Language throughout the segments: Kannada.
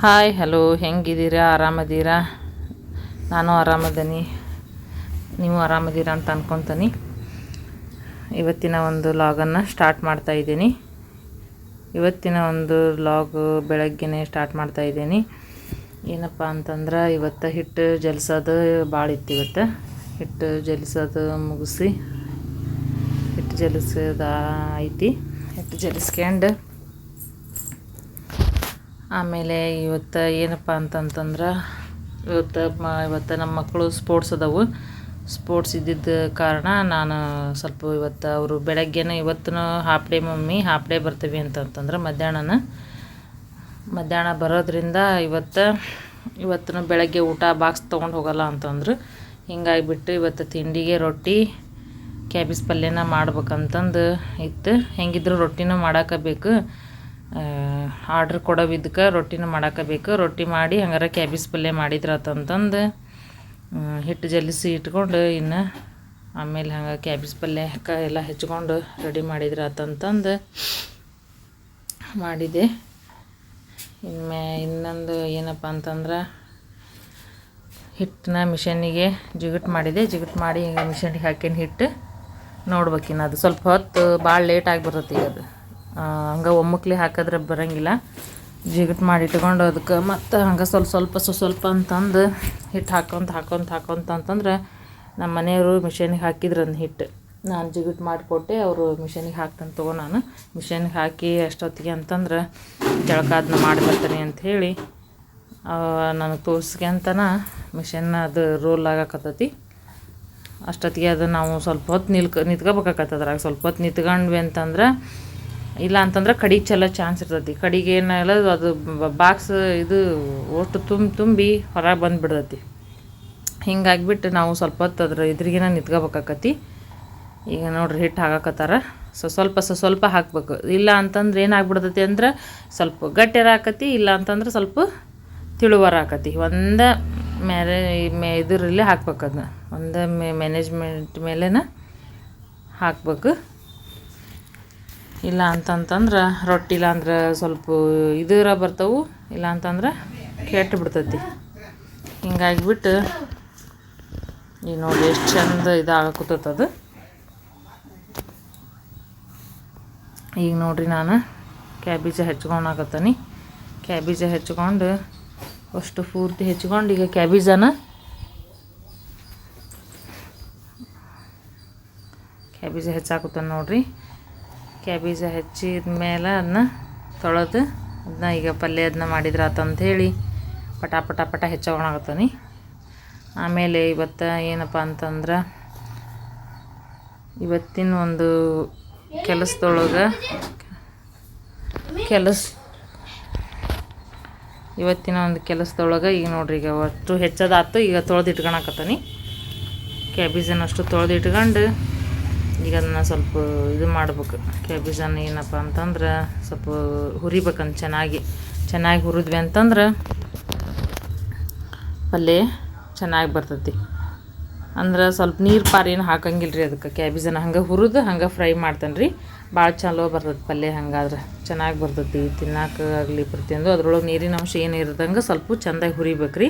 Hi hello ಹೆಂಗಿದ್ದೀರಾ? ಆರಾಮದೀರಾ? ನಾನು ಆರಾಮದೀನಿ. ನೀವು ಆರಾಮದೀರಾ ಅಂತ ಅನ್ಕೊತೀನಿ. ಇವತ್ತಿನ ಒಂದು ಲಾಗನ್ನು ಸ್ಟಾರ್ಟ್ ಮಾಡ್ತಾ ಇದ್ದೀನಿ. ಇವತ್ತಿನ ಒಂದು ಲಾಗ್ ಬೆಳಗ್ಗೆನೇ ಸ್ಟಾರ್ಟ್ ಮಾಡ್ತಾ ಇದ್ದೀನಿ. ಏನಪ್ಪ ಅಂತಂದ್ರೆ, ಇವತ್ತು ಹಿಟ್ಟು ಜಲ್ಸೋದು ಭಾಳ ಇತ್ತು ಇವತ್ತು. ಹಿಟ್ಟು ಜಲಿಸೋದು ಮುಗಿಸಿ ಜಲಿಸೋದು ಐತಿ. ಹಿಟ್ಟು ಜಲಿಸ್ಕೊಂಡು ಆಮೇಲೆ ಇವತ್ತು ಏನಪ್ಪ ಅಂತಂತಂದ್ರೆ ಇವತ್ತು ಮ, ಇವತ್ತು ನಮ್ಮ ಮಕ್ಕಳು ಸ್ಪೋರ್ಟ್ಸ್ ಅದಾವು. ಸ್ಪೋರ್ಟ್ಸ್ ಇದ್ದಿದ್ದ ಕಾರಣ ನಾನು ಸ್ವಲ್ಪ ಇವತ್ತು ಅವರು ಬೆಳಗ್ಗೆನೇ ಇವತ್ತು half day mummy half day ಬರ್ತೀವಿ ಅಂತಂತಂದ್ರೆ ಮಧ್ಯಾಹ್ನನ. ಮಧ್ಯಾಹ್ನ ಬರೋದ್ರಿಂದ ಇವತ್ತು ಇವತ್ತು ಬೆಳಗ್ಗೆ ಊಟ ಬಾಕ್ಸ್ ತೊಗೊಂಡು ಹೋಗಲ್ಲ ಅಂತಂದ್ರು. ಹಿಂಗಾಗಿಬಿಟ್ಟು ಇವತ್ತು ತಿಂಡಿಗೆ ರೊಟ್ಟಿ ಕ್ಯಾಬೇಜ್ ಪಲ್ಯನ ಮಾಡ್ಬೇಕಂತಂದು ಇತ್ತು. ಹೆಂಗಿದ್ರು ರೊಟ್ಟಿನೂ ಮಾಡಾಕಬೇಕು. ಆರ್ಡ್ರ್ ಕೊಡೋವಿದ್ದಕ್ಕೆ ರೊಟ್ಟಿನ ಮಾಡಾಕಬೇಕು. ರೊಟ್ಟಿ ಮಾಡಿ ಹಂಗಾರೆ ಕ್ಯಾಬೇಜ್ ಪಲ್ಯ ಮಾಡಿದ್ರಾತಂತಂದು ಹಿಟ್ಟು ಜಲಿಸಿ ಇಟ್ಕೊಂಡು ಇನ್ನು ಆಮೇಲೆ ಹಂಗೆ ಕ್ಯಾಬೇಜ್ ಪಲ್ಯ ಕ ಎಲ್ಲ ಹೆಚ್ಕೊಂಡು ರೆಡಿ ಮಾಡಿದ್ರಾತಂತಂದು ಮಾಡಿದೆ. ಇನ್ಮೇ ಇನ್ನೊಂದು ಏನಪ್ಪ ಅಂತಂದ್ರೆ ಹಿಟ್ಟನ್ನ ಮಿಷನಿಗೆ ಜಿಗುಟ್ ಮಾಡಿದೆ. ಜಿಗುಟ್ ಮಾಡಿ ಈಗ ಮಿಷನಿಗೆ ಹಾಕಿನ ಹಿಟ್ಟು. ನೋಡ್ಬೇಕಿನ್ನು ಅದು. ಸ್ವಲ್ಪ ಹೊತ್ತು ಭಾಳ ಲೇಟಾಗಿ ಬರ್ತೈತಿ ಈಗ ಅದು. ಹಂಗೆ ಒಮ್ಮಕ್ಲಿ ಹಾಕಿದ್ರೆ ಬರೋಂಗಿಲ್ಲ. ಜಿಗುಟ್ ಮಾಡಿ ಇಟ್ಕೊಂಡು ಅದಕ್ಕೆ ಮತ್ತು ಹಂಗೆ ಸ್ವಲ್ಪ ಸ್ವಲ್ಪ ಸ್ವ ಸ್ವಲ್ಪ ಅಂತಂದು ಹಿಟ್ಟು ಹಾಕೊಂತ ಹಾಕೊಂತ ಹಾಕೊಂತ ಅಂತಂದ್ರೆ ನಮ್ಮ ಮನೆಯವರು ಮಿಷನಿಗೆ ಹಾಕಿದ್ರು ಅಂದ್ ಹಿಟ್ಟು. ನಾನು ಜಿಗುಟ್ ಮಾಡಿಕೊಟ್ಟೆ, ಅವರು ಮಿಷನಿಗೆ ಹಾಕ್ತಾನೆ ತಗೋ ನಾನು. ಮಿಷನಿಗೆ ಹಾಕಿ ಅಷ್ಟೊತ್ತಿಗೆ ಅಂತಂದ್ರೆ ಜಳಕ ಅದನ್ನ ಮಾಡಿ ಅಂಥೇಳಿ ನನಗೆ ತೋರಿಸ್ಕೊಂತನ ಮಿಷನ್ನ ಅದು ರೋಲ್ ಆಗಕತ್ತೈತಿ. ಅಷ್ಟೊತ್ತಿಗೆ ಅದು ನಾವು ಸ್ವಲ್ಪ ಹೊತ್ತು ನಿಲ್ಕ ನಿಂತ್ಕೋಬೇಕಾಗತ್ತೆ ಅದ್ರಾಗ ಸ್ವಲ್ಪ ಹೊತ್ತು ನಿಂತ್ಕೊಂಡ್ವಿ ಅಂತಂದ್ರೆ, ಇಲ್ಲ ಅಂತಂದ್ರೆ ಕಡಿಗೆ ಚಲೋ ಚಾನ್ಸ್ ಇರ್ತೈತಿ. ಕಡಿಗೆ ಏನಾಗಲ್ಲ ಅದು ಬಾಕ್ಸ್ ಇದು ಒಟ್ಟು ತುಂಬ ತುಂಬಿ ಹೊರಗೆ ಬಂದುಬಿಡ್ತೈತಿ. ಹಿಂಗಾಗಿಬಿಟ್ಟು ನಾವು ಸ್ವಲ್ಪ ಹೊತ್ತು ಅದ್ರ ಇದ್ರಿಗೇನ ನಿಂತ್ಕೋಬೇಕಾಕತಿ ಈಗ ನೋಡ್ರಿ ಹಿಟ್ಟು ಹಾಕಕತ್ತಾರ. ಸೊ ಸ್ವಲ್ಪ ಸೊ ಸ್ವಲ್ಪ ಹಾಕಬೇಕು. ಇಲ್ಲ ಅಂತಂದ್ರೆ ಏನಾಗ್ಬಿಡ್ತೈತಿ ಅಂದ್ರೆ ಸ್ವಲ್ಪ ಗಟ್ಟಿರ ಹಾಕತಿ ಇಲ್ಲ ಅಂತಂದ್ರೆ ಸ್ವಲ್ಪ ತಿಳುವರ ಆಕತಿ ಒಂದೇ ಮೇಲೆ ಮೇ ಇದರಲ್ಲಿ ಹಾಕ್ಬೇಕು ಅದನ್ನ. ಒಂದು ಮ್ಯಾನೇಜ್ಮೆಂಟ್ ಮೇಲೇನ ಹಾಕ್ಬೇಕು. ಇಲ್ಲ ಅಂತಂತಂದ್ರೆ ರೊಟ್ಟಿ ಇಲ್ಲ ಅಂದ್ರೆ ಸ್ವಲ್ಪ ಇದರ ಬರ್ತಾವು. ಇಲ್ಲ ಅಂತಂದ್ರೆ ಕೆಟ್ಟು ಬಿಡ್ತೈತಿ. ಹಿಂಗಾಗಿಬಿಟ್ಟು ಈಗ ನೋಡಿ ಎಷ್ಟು ಚಂದ ಅದು. ಈಗ ನೋಡ್ರಿ ನಾನು. ಕ್ಯಾಬೇಜ ಹೆಚ್ಕೊಂಡಾಗತ್ತೀನಿ ಕ್ಯಾಬೇಜ ಹೆಚ್ಕೊಂಡು ಅಷ್ಟು ಪೂರ್ತಿ ಹೆಚ್ಕೊಂಡು ಈಗ ಕ್ಯಾಬೇಜನ. ಕ್ಯಾಬೇಜ ಹೆಚ್ಚಾಕತ್ತಾನ ನೋಡ್ರಿ. ಕ್ಯಾಬೇಜ ಹೆಚ್ಚಿದ ಮೇಲೆ ಅದನ್ನ ತೊಳೆದು ಅದನ್ನ ಈಗ ಪಲ್ಯ ಅದನ್ನ ಮಾಡಿದ್ರೆ ಆತಂಥೇಳಿ ಪಟ ಪಟ ಪಟ ಹೆಚ್ಚಾಗೋಣಾಗತ್ತೀನಿ ಆಮೇಲೆ ಇವತ್ತು ಏನಪ್ಪ ಅಂತಂದ್ರೆ ಇವತ್ತಿನ ಒಂದು ಕೆಲಸದೊಳಗೆ ಕೆಲಸ ಇವತ್ತಿನ ಒಂದು ಕೆಲಸದೊಳಗೆ ಈಗ ನೋಡ್ರಿ, ಈಗ ಅಷ್ಟು ಹೆಚ್ಚದಾತು, ಈಗ ತೊಳೆದು ಇಟ್ಕೊಳಕತ್ತೀನಿ ಕ್ಯಾಬೇಜನ್ನಷ್ಟು ತೊಳೆದು ಇಟ್ಕೊಂಡು ಈಗ ಅದನ್ನು ಸ್ವಲ್ಪ ಇದು ಮಾಡ್ಬೇಕು. ಕ್ಯಾಬೇಜನ್ನು ಏನಪ್ಪ ಅಂತಂದ್ರೆ ಸ್ವಲ್ಪ ಹುರಿಬೇಕಂತ ಚೆನ್ನಾಗಿ. ಚೆನ್ನಾಗಿ ಹುರಿದ್ವಿ ಅಂತಂದ್ರೆ ಪಲ್ಯ ಚೆನ್ನಾಗಿ ಬರ್ತೈತಿ. ಅಂದ್ರೆ ಸ್ವಲ್ಪ ನೀರು ಪಾರೇನು ಹಾಕಂಗಿಲ್ಲ ರೀ ಅದಕ್ಕೆ. ಕ್ಯಾಬೇಜನ್ನು ಹಂಗೆ ಹುರಿದು ಹಂಗೆ ಫ್ರೈ ಮಾಡ್ತಾನೆ ರೀ ಭಾಳ ಚಲೋ ಬರ್ತೈತಿ ಪಲ್ಯ ಹಂಗಾದ್ರೆ. ಚೆನ್ನಾಗಿ ಬರ್ತೈತಿ ತಿನ್ನಕ್ಕಾಗಲಿ ಪ್ರತಿಯೊಂದು. ಅದ್ರೊಳಗೆ ನೀರಿನ ಅಂಶ ಏನು ಇರ್ದಂಗೆ ಸ್ವಲ್ಪ ಚೆಂದಾಗಿ ಹುರಿಬೇಕು ರೀ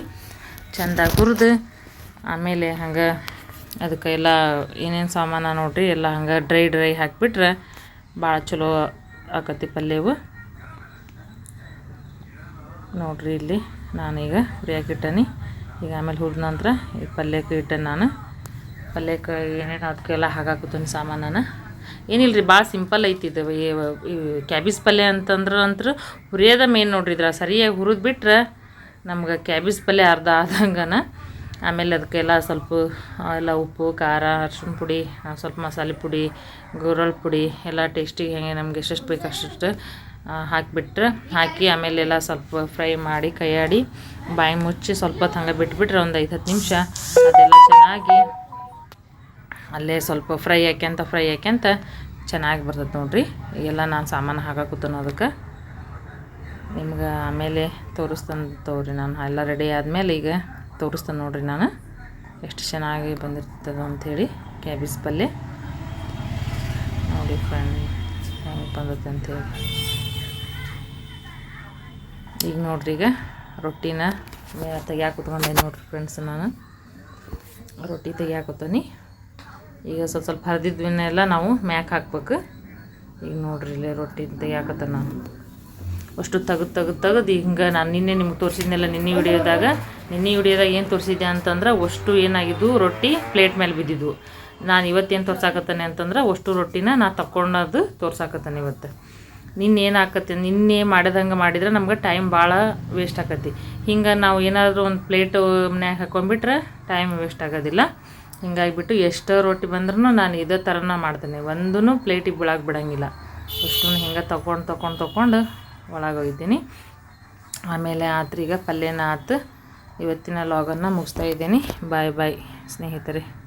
ಚೆಂದಾಗಿ ಹುರಿದು ಆಮೇಲೆ ಹಂಗೆ ಅದಕ್ಕೆ ಎಲ್ಲ ಏನೇನು ಸಾಮಾನು ನೋಡಿರಿ, ಎಲ್ಲ ಹಂಗೆ ಡ್ರೈ ಡ್ರೈ ಹಾಕಿಬಿಟ್ರೆ ಭಾಳ ಚಲೋ ಆಕತಿ ಪಲ್ಯವು ನೋಡಿರಿ ಇಲ್ಲಿ ನಾನೀಗ ಹುರಿಯಾಕಿಟ್ಟನಿ ಈಗ ಆಮೇಲೆ ಹುರಿದ ನಂತರ ಈ ಪಲ್ಯಕ್ಕೆ ಇಟ್ಟೆ ನಾನು. ಪಲ್ಯಕ್ಕೆ ಏನೇನು ಅದಕ್ಕೆಲ್ಲ ಹಾಕಾಕತ್ತೀನಿ ಸಾಮಾನನ. ಏನಿಲ್ಲ ರೀ ಭಾಳ ಸಿಂಪಲ್ ಐತಿ ಇದು. ಕ್ಯಾಬೇಜ್ ಪಲ್ಯ ಅಂತಂದ್ರೆ ಅಂತೂ ಹುರಿಯೋದ ಮೇನ್ ನೋಡ್ರಿ ಇದ್ರ ಸರಿಯಾಗಿ ಹುರಿದು ಬಿಟ್ರೆ ನಮ್ಗೆ ಕ್ಯಾಬೇಜ್ ಪಲ್ಯ ಅರ್ಧ ಆದಂಗನ ಆಮೇಲೆ ಅದಕ್ಕೆಲ್ಲ ಸ್ವಲ್ಪ ಎಲ್ಲ ಉಪ್ಪು, ಖಾರ, ಅರ್ಶಿಣ ಪುಡಿ ಸ್ವಲ್ಪ ಮಸಾಲೆ ಪುಡಿ ಗುರಳ್ ಪುಡಿ ಎಲ್ಲ ಟೇಸ್ಟಿಗೆ ಹೆಂಗೆ ನಮ್ಗೆ ಎಷ್ಟೆಷ್ಟು ಬೇಕು ಅಷ್ಟು ಹಾಕಿಬಿಟ್ರೆ ಹಾಕಿ ಆಮೇಲೆಲ್ಲ ಸ್ವಲ್ಪ ಫ್ರೈ ಮಾಡಿ, ಕೈಯಾಡಿ ಬಾಯಿ ಮುಚ್ಚಿ ಸ್ವಲ್ಪ ಹೊತ್ತು ಹಂಗೆ ಬಿಟ್ಬಿಟ್ರೆ ಒಂದು ಐದು ಹತ್ತು ನಿಮಿಷ ಅದೆಲ್ಲ ಚೆನ್ನಾಗಿ ಅಲ್ಲೇ ಸ್ವಲ್ಪ ಫ್ರೈ ಹಾಕ್ಯಂತ ಫ್ರೈ ಹಾಕ್ಯಂತ ಚೆನ್ನಾಗಿ ಬರ್ತೈತೆ ನೋಡಿರಿ. ಎಲ್ಲ ನಾನು ಸಾಮಾನು ಹಾಕಾಕುತ್ತೇನೆ ಅದಕ್ಕೆ. ನಿಮ್ಗೆ ಆಮೇಲೆ ತೋರಿಸ್ತಾನೆ ತೋರಿ ನಾನು. ಎಲ್ಲ ರೆಡಿ ಆದಮೇಲೆ ಈಗ ತೋರಿಸ್ತಾನೆ ನೋಡಿರಿ ನಾನು. ಎಷ್ಟು ಚೆನ್ನಾಗಿ ಬಂದಿರ್ತದೆ ಅಂಥೇಳಿ ಕ್ಯಾಬೇಜ್ ಪಲ್ಯ ನೋಡಿ ಫ್ರೆಂಡ್ ಹೆಂಗೆ ಬಂದತೆ ಅಂತೇಳಿ ಈಗ ನೋಡ್ರಿ ಈಗ ರೊಟ್ಟಿನ ತೆಗಿಯಾಕೆ ಕುತ್ಕೊಂಡೆ ನೋಡ್ರಿ ಫ್ರೆಂಡ್ಸ್ ನಾನು. ರೊಟ್ಟಿ ತೆಗಿಯಾಕತ್ತೀನಿ ಈಗ ಸ್ವಲ್ಪ ಸ್ವಲ್ಪ ಹರಿದಿದ್ವನ್ನೆಲ್ಲ ನಾವು ಮ್ಯಾಕ್ ಹಾಕ್ಬೇಕು. ಈಗ ನೋಡ್ರಿ ಇಲ್ಲೇ ರೊಟ್ಟಿ ತೆಗಿಯಾಕತ್ತ ನಾನು. ಅಷ್ಟು ತೆಗೆದು ತೆಗೆದು ತೆಗೆದು ಹಿಂಗೆ ನಾನು ನಿನ್ನೆ ನಿಮ್ಗೆ ತೋರಿಸಿದ್ನೆಲ್ಲ ನಿನ್ನೆ ಹಿಡಿಯೋದಾಗ ನಿನ್ನೆ ಹಿಡಿಯೋದಾಗ ಏನು ತೋರಿಸಿದ್ದೆ ಅಂತಂದ್ರೆ ಅಷ್ಟು ಏನಾಗಿದ್ದು ರೊಟ್ಟಿ ಪ್ಲೇಟ್ ಮೇಲೆ ಬಿದ್ದಿದ್ವು ನಾನು ಇವತ್ತೇನು ತೋರ್ಸಾಕತ್ತಾನೆ ಅಂತಂದ್ರೆ ಅಷ್ಟು ರೊಟ್ಟಿನ ನಾ ತಕ್ಕೊಂಡದು ತೋರ್ಸಾಕತ್ತಾನೆ ಇವತ್ತು. ನಿನ್ನೇನು ಆಕತಿ ನಿನ್ನೆ ಮಾಡಿದಂಗೆ ಮಾಡಿದ್ರೆ ನಮ್ಗೆ ಟೈಮ್ ಭಾಳ ವೇಸ್ಟ್ ಆಕತಿ ಹಿಂಗೆ ನಾವು ಏನಾದರೂ ಒಂದು ಪ್ಲೇಟ್ ಮನ್ಯಾಗ ಹಾಕೊಂಡ್ಬಿಟ್ರೆ ಟೈಮ್ ವೇಸ್ಟ್ ಆಗೋದಿಲ್ಲ. ಹಿಂಗಾಗಿಬಿಟ್ಟು ಎಷ್ಟೋ ರೊಟ್ಟಿ ಬಂದ್ರೂ ನಾನು ಇದೇ ಥರನ ಮಾಡ್ತೇನೆ. ಒಂದೂ ಪ್ಲೇಟಿಗೆ ಬೀಳಕ್ಕೆ ಬಿಡೋಂಗಿಲ್ಲ. ಅಷ್ಟು ಹಿಂಗೆ ತೊಗೊಂಡು ತೊಗೊಂಡು ತೊಗೊಂಡು ಒಳಗೆ ಆಮೇಲೆ ಆತ್ರೀಗ ಪಲ್ಯನ ಆತು. ಇವತ್ತಿನ ಲಾಗನ್ನು ಮುಗಿಸ್ತಾ ಇದ್ದೀನಿ. ಬಾಯ್ ಬಾಯ್ ಸ್ನೇಹಿತರೆ.